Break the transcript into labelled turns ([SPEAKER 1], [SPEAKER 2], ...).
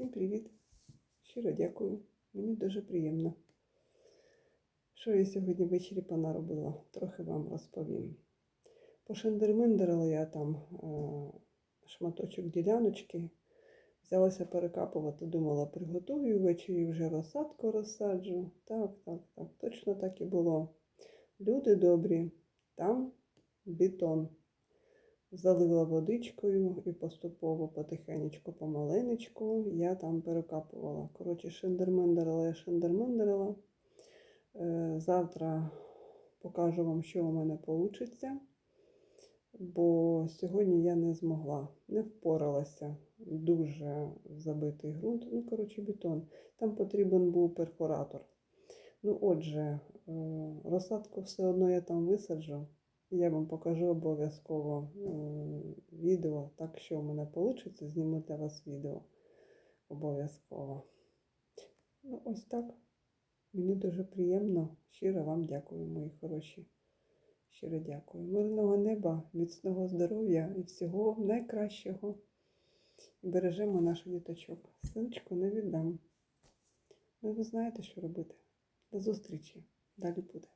[SPEAKER 1] Всім привіт! Щиро дякую. Мені дуже приємно. Що я сьогодні ввечері понаробила, трохи вам розповім. Пошендермендерила я там е, шматочок діляночки, взялася перекапувати, думала, приготую ввечері вже розсадку розсаджу. Так, так, так, точно так і було. Люди добрі, там бетон. Залила водичкою і поступово потихенечку, помаленечку я там перекапувала. Коротше, шендермендерила я шендермендерила. Е, Завтра покажу вам, що у мене вийде, бо сьогодні я не змогла, не впоралася. Дуже забитий ґрунт. Ну, коротше, бетон. Там потрібен був перфоратор. Ну, отже, е, розсадку все одно я там висаджу. Я вам покажу обов'язково відео, так що в мене вийде, зніму для вас відео обов'язково. Ну, ось так. Мені дуже приємно. Щиро вам дякую, мої хороші. Щиро дякую. Мирного неба, міцного здоров'я і всього найкращого. Бережемо наших діточок. Синочку не віддам. Ну, ви знаєте, що робити. До зустрічі. Далі буде.